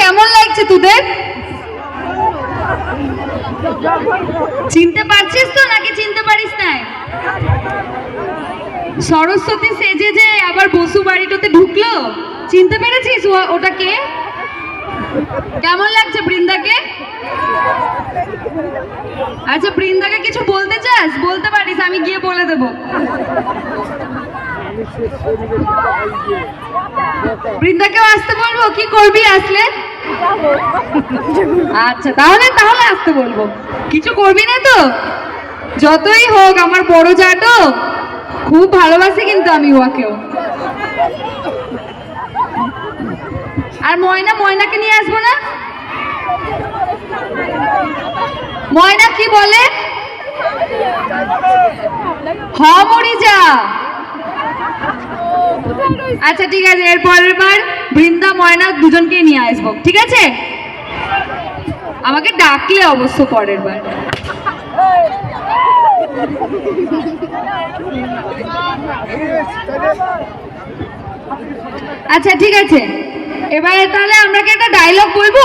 কেমন লাগছে তোদের? চিনতে পারছিস তো নাকি চিনতে পারিস না সরস্বতী সেজে যে আবার বসু বাড়িটাতে ঢুকলো, চিনতে পেরেছিস ওটা কে কেমন লাগছে বৃন্দাকে? আচ্ছা বৃন্দাকে কিছু বলতে চাস? বলতে পারিস, আমি গিয়ে বলে দেবো। বৃন্দাকেও আসতে বলব? কি করবি আসলে? আচ্ছা তাহলে তাহলে আসতে বলব। কিছু করবি না তো? যতই হোক, আমার বড় জাটো খুব ভালোবাসি কিন্তু আমি ওয়াকেও আর ময়না, ময়নাকে নিয়ে আসব না? ময়না কি বলে? হ মরি যা আচ্ছা ঠিক আছে এর পরের বার বৃন্দা, ময়না দুজনকেই নিয়ে আসব, ঠিক আছে? আমাকে ডাকলে অবশ্য পরের বার। আচ্ছা ঠিক আছে। এবারে তাহলে আমরা কি একটা ডায়লগ বলব